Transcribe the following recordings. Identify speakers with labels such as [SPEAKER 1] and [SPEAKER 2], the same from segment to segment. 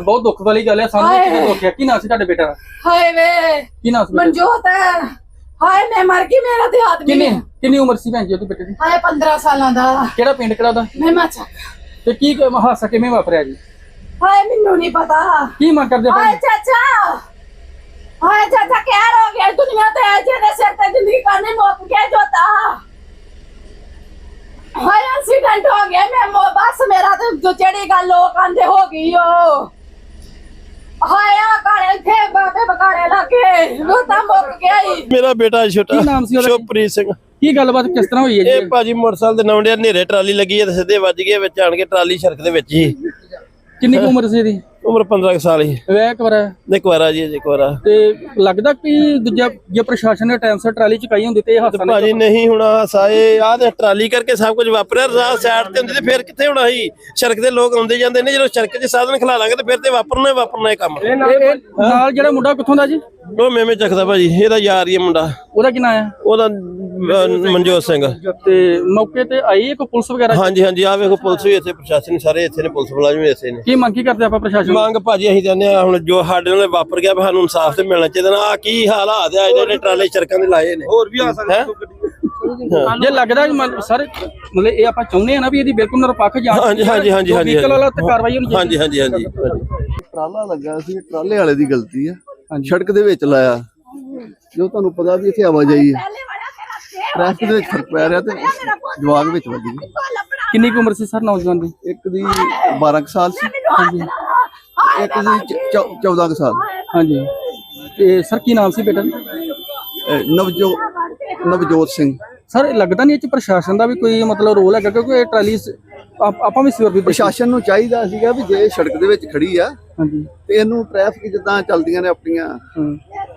[SPEAKER 1] ਬਹੁਤ ਦੁੱਖ ਵਾਲੀ ਗੱਲ ਹੈ ਸਾਨੂੰ
[SPEAKER 2] ਹਾਏ।
[SPEAKER 1] ਕਿਹਨੇ ਦੁੱਖਿਆ ਕੀ ਨਾਂ ਸੀ ਤੁਹਾਡੇ ਬੇਟਾ ਦਾ?
[SPEAKER 2] ਹਾਏ ਵੇ
[SPEAKER 1] ਕੀ ਨਾਂ ਸੀ ਬੇਟੇ ਦਾ?
[SPEAKER 2] ਮਨਜੋਤ ਹਾਏ ਮੈਂ ਮਰ ਗਈ ਮੇਰਾ ਤੇ ਆਦਮੀ
[SPEAKER 1] ਕਿੰਨੀ ਕਿੰਨੀ ਉਮਰ ਸੀ ਭੈਣ ਜੀ ਉਹਦੇ ਬੇਟੇ ਦੀ?
[SPEAKER 2] ਹਾਏ 15 ਸਾਲਾਂ ਦਾ।
[SPEAKER 1] ਕਿਹੜਾ ਪਿੰਡ ਕਿਹੜਾ ਉਹਦਾ?
[SPEAKER 2] ਮੈਂ ਮਾਚਾ
[SPEAKER 1] ਤੇ ਕੀ ਕ- ਹਾਦਸਾ ਕਿਵੇਂ ਵਾਪਰਿਆ ਜੀ?
[SPEAKER 2] ਹਾਏ ਮੈਨੂੰ ਨਹੀਂ ਪਤਾ।
[SPEAKER 1] ਕੀ ਮੰਗ ਕਰਦੇ
[SPEAKER 2] ਹਾਏ ਚਾਚਾ। ਹਾਏ ਚਾਚਾ ਕਹਿ ਹੋ ਗਿਆ ਦੁਨੀਆ ਤੇ ਜਿਹਦੇ ਸਿਰ ਤੇ ਜ਼ਿੰਦਗੀ ਕਾਨੇ ਮੁੱਕ ਗਿਆ ਜੋਤਾ। ਹਾਏ ਐਕਸੀਡੈਂਟ ਹੋ ਗਿਆ ਮੈਂ ਮੋ- ਬਸ ਮੇਰਾ ਤੇ ਜੋ ਜਿਹੜੀ ਗੱਲ ਲੋਕ ਆਂਦੇ ਹੋ ਗਈ ਓ। ਕਾਲੇ ਬਾਬੇ ਲੱਗੇ ਮੁੱਕ ਗਿਆ
[SPEAKER 3] ਮੇਰਾ ਬੇਟਾ ਛੋਟਾ
[SPEAKER 1] ਕੀ ਨਾਮ ਸੀ ਉਹਦਾ?
[SPEAKER 3] ਸ਼ੁਭਪ੍ਰੀਤ ਸਿੰਘ।
[SPEAKER 1] ਕੀ ਗੱਲਬਾਤ ਕਿਸ ਤਰ੍ਹਾਂ ਹੋਈ ਹੈ
[SPEAKER 3] ਇਹ
[SPEAKER 1] ਜੀ
[SPEAKER 3] ਭਾਜੀ ਮੋਟਰਸਾਈਕਲ ਦੇ ਨਵੰਡਿਆ ਨੇਰੇ ਟਰਾਲੀ ਲੱਗੀ ਹੈ ਤੇ ਸਿੱਧੇ ਵੱਜ ਗਏ ਵਿੱਚ ਆਣ ਕੇ ਟਰਾਲੀ ਸੜਕ ਦੇ ਵਿੱਚ ਹੀ
[SPEAKER 1] ਕਿੰਨੀ ਕੁ ਉਮਰ ਸੀ ਇਹਦੀ?
[SPEAKER 3] ਉਮਰ 15 ਕੁ ਸਾਲ ਹੀ।
[SPEAKER 1] ਵਿਆਹ ਕਰਾ
[SPEAKER 3] ਇੱਕ ਵਾਰਾ ਜੀ ਇੱਕ ਵਾਰਾ
[SPEAKER 1] ਤੇ ਲੱਗਦਾ ਕਿ ਦੂਜਾ ਜੇ ਪ੍ਰਸ਼ਾਸਨ ਨੇ ਟਾਈਮ ਸਿਰ ਟਰਾਲੀ ਚੁਕਾਈ ਹੁੰਦੀ ਤੇ ਇਹ ਹਾਦਸਾ ਨਹੀਂ
[SPEAKER 3] ਭਾਜੀ ਨਹੀਂ ਹੁਣ ਸਾਏ ਆਹ ਤੇ ਟਰਾਲੀ ਕਰਕੇ ਸਭ ਕੁਝ ਵਾਪਰਿਆ ਰਾਹ ਸਾਈਡ ਤੇ ਹੁੰਦੀ ਤੇ ਫਿਰ ਕਿੱਥੇ ਹੋਣਾ ਸੀ? ਸੜਕ ਦੇ ਲੋਕ ਆਉਂਦੇ ਜਾਂਦੇ ਨੇ ਜਦੋਂ ਸੜਕ 'ਚ ਸਾਧਨ ਖਲਾ ਲਾਂਗੇ ਤੇ ਫਿਰ ਤੇ ਵਾਪਰਨਾ ਵਾਪਰਨਾ ਇਹ ਕੰਮ।
[SPEAKER 1] ਨਾਲ ਜਿਹੜਾ ਮੁੰਡਾ ਕਿੱਥੋਂ ਦਾ ਜੀ?
[SPEAKER 3] ਉਹ ਮੇਵੇਂ ਚੱਕਦਾ ਭਾਜੀ ਇਹਦਾ ਯਾਰ ਹੀ ਹੈ ਮੁੰਡਾ।
[SPEAKER 1] ਉਹਦਾ ਕੀ ਨਾਂ ਹੈ
[SPEAKER 3] ਉਹਦਾ ਅਹ, ਮਨਜੋਤ ਸਿੰਘ।
[SPEAKER 1] ਤੇ ਮੌਕੇ ਤੇ ਆਈ ਇੱਕ ਪੁਲਿਸ ਵਗੈਰਾ
[SPEAKER 3] ਹਾਂਜੀ ਹਾਂਜੀ ਆ ਵੇਖੋ ਪੁਲਿਸ ਵੀ ਇੱਥੇ ਪ੍ਰਸ਼ਾਸਨ ਸਾਰੇ ਇੱਥੇ ਨੇ ਪੁਲਿਸ ਮੁਲਾਜ਼ਮ ਵੀ ਇੱਥੇ ਨੇ।
[SPEAKER 1] ਕੀ ਮੰਗ ਕੀ ਕਰਦੇ ਆਪਾਂ ਪ੍ਰਸ਼ਾਸਨ?
[SPEAKER 3] ਮੰਗ ਭਾਜੀ ਅਸੀਂ ਕਹਿੰਦੇ ਆ ਹੁਣ ਜੋ ਸਾਡੇ ਨਾਲ ਵਾਪਰ ਗਿਆ ਵੀ ਸਾਨੂੰ ਇਨਸਾਫ ਤੇ ਮਿਲਣਾ ਚਾਹੀਦਾ ਨਾ। ਆ ਕੀ ਹਾਲਾਤ ਆ ਜਿਹੜੇ ਟਰਾਲੇ ਚਰਕਾਂ ਦੇ ਲਾਏ ਨੇ। ਹੋਰ ਵੀ ਆ ਸਕਦਾ
[SPEAKER 1] ਜੇ ਲੱਗਦਾ ਕਿ ਮੰਨ- ਸਰ ਮਤਲਬ ਇਹ ਆਪਾਂ ਚਾਹੁੰਦੇ ਆ ਨਾ ਵੀ ਇਹਦੀ ਬਿਲਕੁਲ ਨਿਰਪੱਖ ਜਾਂਚ
[SPEAKER 3] ਹਾਂਜੀ ਹਾਂਜੀ ਹਾਂਜੀ ਹਾਂਜੀ
[SPEAKER 1] ਵਹੀਕਲ ਵਾਲਾ ਤੇ ਕਾਰਵਾਈ ਹੋਣੀ ਚਾਹੀਦੀ
[SPEAKER 3] ਹਾਂਜੀ ਹਾਂਜੀ ਹਾਂਜੀ।
[SPEAKER 4] ਟਰਾਲਾ ਲੱਗਾ ਸੀ ਟਰਾਲੇ ਵਾਲੇ ਦੀ ਗਲਤੀ ਆ। ਸੜਕ ਦੇ ਵਿੱਚ ਲਾਇਆ। ਜੋ ਤੁਹਾਨੂੰ ਪਤਾ ਵੀ ਇੱਥੇ ਆਵਾਜਾਈ ਹੈ। ਟ੍ਰੈਫਿਕ ਦੇ ਵਿੱਚ ਫ਼ਰਕ ਪੈ ਰਿਹਾ ਤੇ ਜਵਾਗ ਵਿੱਚ ਵੱਜ
[SPEAKER 1] ਕਿੰਨੀ ਕੁ ਉਮਰ ਸੀ ਸਰ ਨੌਜਵਾਨ ਦੀ?
[SPEAKER 4] ਇੱਕ ਦੀ 12 ਕੁ ਸਾਲ ਸੀ। ਇੱਕ ਦੀ 14 ਕੁ ਸਾਲ।
[SPEAKER 1] ਹਾਂਜੀ। ਤੇ ਸਰ ਕੀ ਨਾਮ ਸੀ ਬੇਟਾ?
[SPEAKER 4] ਅਹ ਨਵਜੋਤ ਨਵਜੋਤ ਸਿੰਘ।
[SPEAKER 1] ਸਰ ਇਹ ਲੱਗਦਾ ਨਹੀਂ ਇਹ ਚ ਪ੍ਰਸ਼ਾਸਨ ਦਾ ਵੀ ਕੋਈ ਮਤਲਬ ਰੋਲ ਹੈਗਾ ਕਿਉਂਕਿ ਇਹ ਟਰਾਲੀ ਸ- ਆਪ- ਆਪਾਂ ਵੀ ਸਿਰ ਵੀ
[SPEAKER 4] ਪ੍ਰਸ਼ਾਸਨ ਨੂੰ ਚਾਹੀਦਾ ਸੀਗਾ ਵੀ ਜੇ ਸੜਕ ਦੇ ਵਿੱਚ ਖੜੀ ਆ
[SPEAKER 1] ਹਾਂਜੀ।
[SPEAKER 4] ਤੇ ਇਹਨੂੰ ਟ੍ਰੈਫਿਕ ਜਿੱਦਾਂ ਚੱਲਦੀਆਂ ਨੇ ਆਪਣੀਆਂ।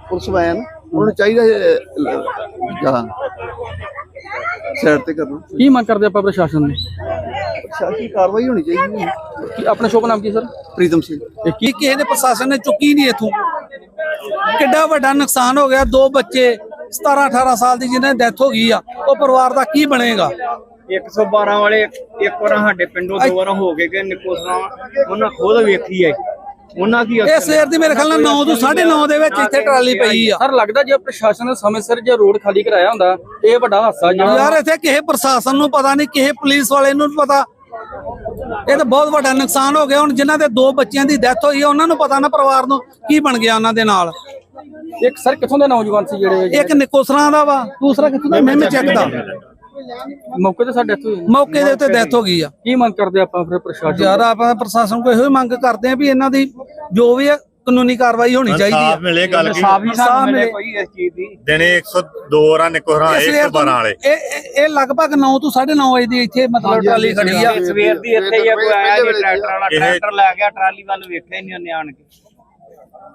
[SPEAKER 4] ਪੁਲਿਸ ਵੈਨ ਉਹਨਾਂ ਨੂੰ ਚਾਹੀਦਾ ਜਾਂ ਸਾਈਡ ਤੇ ਕਰਨਾ।
[SPEAKER 1] ਕੀ ਮੰਗ ਕਰਦੇ ਆਪਾਂ ਪ੍ਰਸ਼ਾਸਨ ਨੂੰ?
[SPEAKER 4] ਪ੍ਰਸ਼ਾਸਨੀ ਕਾਰਵਾਈ ਹੋਣੀ ਚਾਹੀਦੀ ਹੈ।
[SPEAKER 1] ਕੀ ਆਪਣਾ ਸ਼ੁਭ ਨਾਮ ਕੀ ਸਰ?
[SPEAKER 4] ਪ੍ਰੀਤਮ ਸਿੰਘ।
[SPEAKER 1] ਇਹ ਕੀ
[SPEAKER 5] ਕਿ ਕਿਸੇ ਨੇ ਪ੍ਰਸ਼ਾਸਨ ਨੇ ਚੁੱਕੀ ਨਹੀਂ ਇਥੋਂ। ਕਿੱਡਾ ਵੱਡਾ ਨੁਕਸਾਨ ਹੋ ਗਿਆ ਦੋ ਬੱਚੇ 17 18 ਸਾਲ ਦੀ ਜਿਹਨਾਂ ਦੀ ਡੈਥ ਹੋ ਗਈ ਆ ਉਹ ਪਰਿਵਾਰ ਦਾ ਕੀ ਬਣੇਗਾ?
[SPEAKER 6] 112 ਵਾਲੇ ਇੱਕ ਵਾਰ ਸਾਡੇ ਪਿੰਡੋਂ ਦੋ ਵਾਰ ਹੋ ਕੇ ਗਏ ਨਿਕੋਸਰਾ ਉਹਨਾਂ ਖੁਦ ਵੇਖੀ ਹੈ ਉਹਨਾਂ ਕੀ
[SPEAKER 5] ਇਹ ਸਵੇਰ ਦੀ ਮੇਰੇ ਖਿਆਲ ਨਾਲ 9 ਤੋਂ 9:30 ਦੇ ਵਿੱਚ ਇੱਥੇ ਟਰਾਲੀ ਪਈ ਆ।
[SPEAKER 1] ਸਰ ਲੱਗਦਾ ਜੇ ਪ੍ਰਸ਼ਾਸਨ ਨੇ ਸਮੇਂ ਸਿਰ ਜੇ ਰੋਡ ਖਾਲੀ ਕਰਾਇਆ ਹੁੰਦਾ ਇਹ ਵੱਡਾ ਹਾਦਸਾ ਜਿਹੜਾ
[SPEAKER 5] ਯਾਰ ਇੱਥੇ ਕਿਸੇ ਪ੍ਰਸ਼ਾਸਨ ਨੂੰ ਪਤਾ ਨਹੀਂ ਕਿਸੇ ਪੁਲਿਸ ਵਾਲੇ ਨੂੰ ਪਤਾ। ਇਹ ਤਾਂ ਬਹੁਤ ਵੱਡਾ ਨੁਕਸਾਨ ਹੋ ਗਿਆ। ਹੁਣ ਜਿਨ੍ਹਾਂ ਦੇ ਦੋ ਬੱਚਿਆਂ ਦੀ ਡੈਥ ਹੋਈ ਆ ਉਹਨਾਂ ਨੂੰ ਪਤਾ ਨਾ ਪਰਿਵਾਰ ਨੂੰ ਕੀ ਬਣ ਗਿਆ ਉਹਨਾਂ ਦੇ ਨਾਲ।
[SPEAKER 1] ਇੱਕ ਸਰ ਕਿੱਥੋਂ ਦੇ ਨੌਜਵਾਨ ਸੀ ਜਿਹੜੇ
[SPEAKER 5] ਇੱਕ ਨਿਕੋਸਰਾਂ ਦਾ ਵਾ। ਦੂਸਰਾ ਕਿੱਥੋਂ ਦਾ ਮੈਂ ਚੈੱਕ ਦਾ।
[SPEAKER 1] ਮੌਕੇ ਤੇ ਸਾਡੇ ਇੱਥੇ ਹੋਏ।
[SPEAKER 5] ਮੌਕੇ ਦੇ ਉੱਤੇ ਡੈਥ ਹੋ ਗਈ ਆ।
[SPEAKER 1] ਕੀ ਮੰਗ ਕਰਦੇ ਆਪਾਂ ਫਿਰ ਪ੍ਰਸ਼ਾਸਨ
[SPEAKER 5] ਯਾਰ ਆਪਾਂ ਪ੍ਰਸ਼ਾਸਨ ਕੋਲ ਇਹੋ ਹੀ ਮੰਗ ਕਰਦੇ ਆ ਵੀ ਇਹਨਾਂ ਦੀ ਜੋ ਵੀ ਹੈ ਕਾਨੂੰਨੀ ਕਾਰਵਾਈ ਹੋਣੀ ਚਾਹੀਦੀ
[SPEAKER 7] ਸਾਫ਼
[SPEAKER 5] ਹੈ
[SPEAKER 7] ਮਿਲੇ ਗੱਲ ਕੀ?
[SPEAKER 6] ਸਾਫ਼ ਹੀ ਸਾਨੂੰ ਮਿਲੇ। ਕੋਈ ਇਸ ਚੀਜ਼ ਦੀ।
[SPEAKER 7] ਦਿਨੇ 102 ਰਾਂ ਨਿਕੋਹਰਾਂ
[SPEAKER 5] ਇਹ ਸਵੇਰ ਤੋਂ-
[SPEAKER 7] 112 ਵਾਲੇ।
[SPEAKER 5] ਇਹ ਇਹ- ਲਗਭਗ 9 ਤੋਂ 9:30 ਵਜੇ ਦੀ ਇੱਥੇ ਮਤਲਬ ਟਰਾਲੀ ਖੜੀ ਆ।
[SPEAKER 6] ਸਵੇਰ ਦੀ ਇੱਥੇ ਹੀ ਆ, ਕੋਈ ਆਇਆ ਨਹੀਂ ਟਰੈਕਟਰ ਵਾਲਾ ਟਰੈਕਟਰ ਲੈ ਗਿਆ ਟਰਾਲੀ ਵੱਲ ਵੇਖਿਆ ਹੀ ਨਹੀਂ ਉਹਨੇ ਆਣ ਕੇ।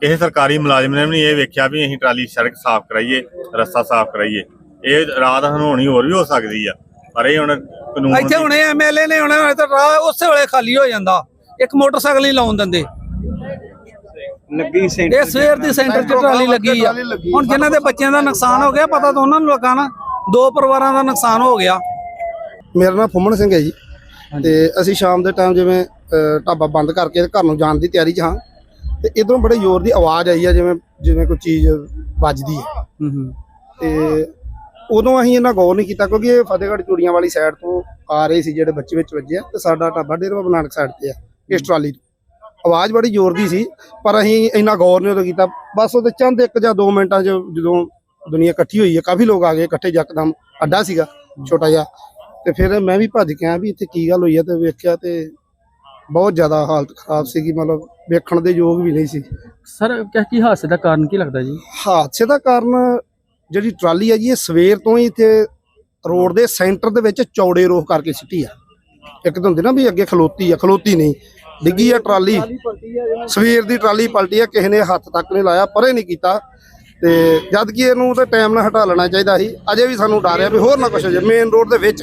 [SPEAKER 7] ਕਿਸੇ ਸਰਕਾਰੀ ਮੁਲਾਜ਼ਮ ਨੇ ਵੀ ਇਹ ਵੇਖਿਆ ਵੀ ਅਸੀਂ ਟਰਾਲੀ ਸੜਕ ਸਾਫ਼ ਕਰਾਈਏ ਰਸਤਾ ਸਾਫ਼ ਕਰਾਈਏ। ਇਹ ਰਾਤ ਹਨੋਣੀ ਹੋਰ ਵੀ ਹੋ ਸਕਦੀ ਆ ਪਰ ਇਹ ਹੁਣ ਕਾਨੂੰਨ
[SPEAKER 5] ਇੱਥੇ
[SPEAKER 7] ਦੀ-
[SPEAKER 5] ਹੁਣੇ ਐਮਐਲਏ ਨੇ ਹੁਣੇ ਤਾਂ ਰਾਹ ਉਸੇ ਵੇਲੇ ਖਾਲੀ ਹੋ ਜਾਂਦਾ। ਇੱਕ ਮੋਟਰਸਾਈਕਲ ਹੀ ਲਾਉਣ ਦਿੰਦੇ।
[SPEAKER 6] ਲੱਗੀ ਸੈਂਟਰ
[SPEAKER 5] ਇਹ ਸਵੇਰ ਦੀ ਸੈਂਟਰ 'ਚ ਟਰਾਲੀ ਲੱਗੀ ਆ। ਹੁਣ ਜਿਨ੍ਹਾਂ ਦੇ ਬੱਚਿਆਂ ਦਾ ਨੁਕਸਾਨ ਹੋ ਗਿਆ ਪਤਾ ਤਾਂ ਉਹਨਾਂ ਨੂੰ ਲੱਗਾ ਨਾ। ਦੋ ਪਰਿਵਾਰਾਂ ਦਾ ਨੁਕਸਾਨ ਹੋ ਗਿਆ।
[SPEAKER 8] ਮੇਰਾ ਨਾਮ ਫੁੰਮਣ ਸਿੰਘ ਹੈ ਜੀ। ਤੇ ਅਸੀਂ ਸ਼ਾਮ ਦੇ ਟਾਈਮ ਜਿਵੇਂ ਢਾਬਾ ਬੰਦ ਕਰਕੇ ਘਰ ਨੂੰ ਜਾਣ ਦੀ ਤਿਆਰੀ 'ਚ ਹਾਂ। ਤੇ ਇਧਰੋਂ ਬੜੇ ਜ਼ੋਰ ਦੀ ਆਵਾਜ਼ ਆਈ ਆ ਜਿਵੇਂ ਜਿਵੇਂ ਕੋਈ ਚੀਜ਼ ਵੱਜਦੀ ਹੈ
[SPEAKER 1] ਹੂੰ ਹੂੰ।
[SPEAKER 8] ਤੇ ਉਦੋਂ ਅਸੀਂ ਇਹਨਾਂ ਗੌਰ ਨਹੀਂ ਕੀਤਾ ਕਿਉਂਕਿ ਇਹ ਫਤਿਹਗੜ੍ਹ ਚੂੜੀਆਂ ਵਾਲੀ ਸਾਈਡ ਤੋਂ ਆ ਰਹੇ ਸੀ ਜਿਹੜੇ ਬੱਚੇ ਵਿੱਚ ਵੱਜੇ ਆ ਤੇ ਸਾਡਾ ਢਾਬਾ ਡੇਰਾ ਬਾਬਾ ਨਾਨਕ ਸਾਈਡ ਤੇ ਆ ਇਸ ਟਰਾਲੀ ਤੋਂ। ਆਵਾਜ਼ ਬੜੀ ਜ਼ੋਰ ਦੀ ਸੀ ਪਰ ਅਸੀਂ ਇੰਨਾ ਗੌਰ ਨਹੀਂ ਉਦੋਂ ਕੀਤਾ। ਬਸ ਉਹਦੇ ਚੰਦ ਇੱਕ ਜਾਂ 2 ਮਿੰਟਾਂ 'ਚ ਜਦੋਂ ਦੁਨੀਆ ਇਕੱਠੀ ਹੋਈ ਹੈ ਕਾਫੀ ਲੋਕ ਆ ਗਏ ਇਕੱਠੇ ਯਕਦਮ ਅੱਡਾ ਸੀਗਾ ਛੋਟਾ ਜਿਹਾ। ਤੇ ਫਿਰ ਮੈਂ ਵੀ ਭੱਜ ਕੇ ਆਇਆ ਵੀ ਇੱਥੇ ਕੀ ਗੱਲ ਹੋਈ ਹੈ ਤੇ ਵੇਖਿਆ ਤੇ ਬਹੁਤ ਜ਼ਿਆਦਾ ਹਾਲਤ ਖਰਾਬ ਸੀਗੀ ਮਤਲਬ ਵੇਖਣ ਦੇ ਯੋਗ ਵੀ ਨਹੀਂ ਸੀ।
[SPEAKER 1] ਸਰ ਕਿਆ ਕੀ ਹਾਦਸੇ ਦਾ ਕਾਰਨ ਕੀ ਲੱਗਦਾ ਜੀ?
[SPEAKER 8] ਹਾਦਸੇ ਦਾ ਕਾਰਨ ਜਿਹੜੀ ਟਰਾਲੀ ਹੈ ਜੀ, ਇਹ ਸਵੇਰ ਤੋਂ ਹੀ ਇੱਥੇ ਰੋਡ ਦੇ ਸੈਂਟਰ ਦੇ ਵਿੱਚ ਚੌੜੇ ਰੋਹ ਕਰਕੇ ਸਿੱਟੀ ਆ। ਇੱਕ ਤਾਂ ਹੁੰਦੀ ਨਾ ਵੀ ਅੱਗੇ ਖਲੋਤੀ ਆ, ਖਲੋਤੀ ਨਹੀਂ। ਡਿੱਗੀ ਆ ਟਰਾਲੀ। ਸਵੇਰ ਦੀ ਟਰਾਲੀ ਪਲਟੀ ਆ, ਕਿਸੇ ਨੇ ਹੱਥ ਤੱਕ ਨਹੀਂ ਲਾਇਆ, ਪਰੇ ਨਹੀਂ ਕੀਤਾ। ਤੇ ਜਦ ਕਿ ਇਹਨੂੰ ਤੇ ਟਾਈਮ ਨਾਲ ਹਟਾ ਲੈਣਾ ਚਾਹੀਦਾ ਸੀ। ਅਜੇ ਵੀ ਸਾਨੂੰ ਡਰ ਆ ਵੀ ਹੋਰ ਨਾ ਕੁਛ ਹੋ ਜਾਏ ਮੇਨ ਰੋਡ ਦੇ ਵਿੱਚ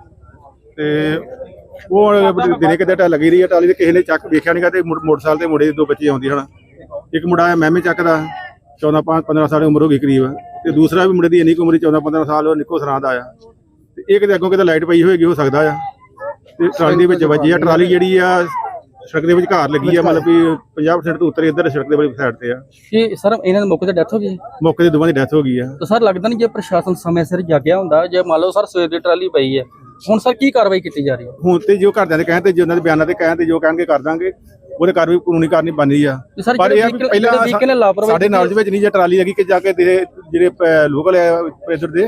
[SPEAKER 9] ਤੇ ਉਹ ਹੁਣ ਦਿਨੇ ਕਿਤੇ ਟਾ ਲੱਗੀ ਰਹੀ ਹੈ ਟਰਾਲੀ ਤੇ ਕਿਸੇ ਨੇ ਚੱਕ ਵੇਖਿਆ ਨਹੀਂਗਾ ਤੇ ਮੁੜ- ਮੋਟਰਸਾਈਕਲ ਤੇ ਮੁੰਡੇ ਦੇ ਦੋ ਬੱਚੇ ਆਉਂਦੀ ਹਨ। ਇੱਕ ਮੁੰਡਾ ਆ ਮਹਿਮੇ ਚੱਕ ਦਾ 14 5 15 ਸਾਲ ਦੀ ਉਮਰ ਹੋ ਗਈ ਕਰੀਬ। ਤੇ ਦੂਸਰਾ ਵੀ ਮੁੰਡੇ ਦੀ ਇੰਨੀ ਕੁ ਉਮਰ 14 15 ਸਾਲ, ਉਹ ਨਿੱਕੋ ਸਰਾਂ ਦਾ ਆ। ਤੇ ਇਹ ਕਿਤੇ ਅੱਗੋਂ ਕਿਤੇ ਲਾਈਟ ਪਈ ਹੋਏਗੀ, ਹੋ ਸਕਦਾ ਆ। ਤੇ ਟਰਾਲੀ ਦੇ ਵਿੱਚ ਵੱਜੀ ਆ, ਟਰਾਲੀ ਜਿਹੜੀ ਆ ਸੜਕ ਦੇ ਵਿਚਕਾਰ ਲੱਗੀ ਆ ਮਤਲਬ ਵੀ 50% ਤੋਂ ਉੱਤਰ ਇੱਧਰ ਸੜਕ ਦੇ ਵਾਲੀ ਸਾਈਡ ਤੇ ਆ।
[SPEAKER 1] ਕਿ ਸਰ ਇਹਨਾਂ ਦੇ ਮੌਕੇ ਤੇ ਡੈਥ ਹੋ ਗਈ
[SPEAKER 9] ਮੌਕੇ ਤੇ ਦੋਵਾਂ ਦੀ ਡੈਥ ਹੋ ਗਈ ਆ।
[SPEAKER 1] ਤਾਂ ਸਰ ਲੱਗਦਾ ਨਹੀਂ ਜੇ ਪ੍ਰਸ਼ਾਸਨ ਸਮੇਂ ਸਿਰ ਜਾਗਿਆ ਹੁੰਦਾ ਜੇ ਮੰਨ ਲਓ ਸਰ ਸਵੇਰ ਦੀ ਟਰਾਲੀ ਪਈ ਹੈ ਹੁਣ ਸਰ ਕੀ ਕਾਰਵਾਈ ਕੀਤੀ ਜਾ ਰਹੀ ਹੈ?
[SPEAKER 9] ਹੁਣ ਤੇ ਜੋ ਘਰਦਿਆਂ ਦੇ ਕਹਿਣ ਤੇ ਜੋ ਉਹਨਾਂ ਦੇ ਬਿਆਨਾਂ ਤੇ ਕਹਿਣ ਤੇ ਜੋ ਕਹਿਣਗੇ ਕਰ ਦਾਂਗੇ। ਉਹਦੇ ਕਾਰਵਾਈ ਕਾਨੂੰਨੀ ਕਾਰਨੀ ਬਣਦੀ ਆ।
[SPEAKER 1] ਤੇ ਸਰ
[SPEAKER 9] ਪਰ ਇਹ ਆ ਪਹਿਲਾਂ ਸਾਡੇ ਨਾਲ ਦੇ ਵਿੱਚ ਨਹੀਂ ਜੇ ਟਰਾਲੀ ਲੱਗੀ ਕਿ ਜਾ ਕੇ ਜਿਹੜੇ ਲੋਕਲ ਪ੍ਰੈਸ਼ਰ ਦੇ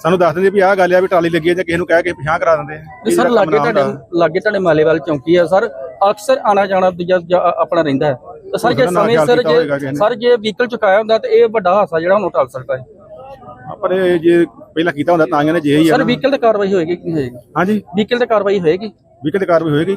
[SPEAKER 9] ਸਾਨੂੰ ਦੱਸ ਦਿੰਦੇ ਵੀ ਆਹ ਗੱਲ ਆ ਵੀ ਟਰਾਲੀ ਲੱਗੀ ਆ ਜਾਂ ਕਿਸੇ ਨੂੰ ਕਹਿ ਕੇ ਪਿਛਾਂ ਕਰਾ ਦਿੰਦੇ
[SPEAKER 1] ਤੇ ਸਰ ਲਾਗੇ ਤੁਹਾਡੇ ਲਾਗੇ ਤੁਹਾਡੇ ਮਾਲੇਵਾਲ ਚੌਂਕੀ ਹੈ ਸਰ। ਅਕਸਰ ਆਣਾ ਜਾਣਾ ਦੂਜਾ ਜਾ- ਆਪਣਾ ਰਹਿੰਦਾ ਹੈ। ਤਾਂ ਸਰ ਜੇ ਸਮੇਂ ਸਿਰ ਜੇ
[SPEAKER 9] ਨੇ।
[SPEAKER 1] ਸਰ ਜੇ ਵਹੀਕਲ ਚੁਕਾਇਆ ਹੁੰਦਾ ਤੇ ਇਹ ਵੱਡਾ ਹਾਦਸਾ ਜਿਹੜਾ ਹੁਣ ਉਹ ਟਲ ਸਕਦਾ ਹੈ।
[SPEAKER 9] ਪਰ ਇਹ ਜੇ ਪਹਿਲਾਂ ਕੀਤਾ ਹੁੰਦਾ ਤਾਂ ਇਹਨੇ ਜੇ ਹੀ ਆ
[SPEAKER 1] ਸਰ
[SPEAKER 9] ਨਾ।
[SPEAKER 1] ਵਹੀਕਲ ਤੇ ਕਾਰਵਾਈ ਹੋਏਗੀ ਕਿ ਨਹੀਂ ਹੋਏਗੀ?
[SPEAKER 9] ਹਾਂਜੀ।
[SPEAKER 1] ਵਹੀਕਲ ਤੇ ਕਾਰਵਾਈ ਹੋਏਗੀ?
[SPEAKER 9] ਵੀ ਕਿਤੇ ਕਾਰਵਾਈ ਹੋਏਗੀ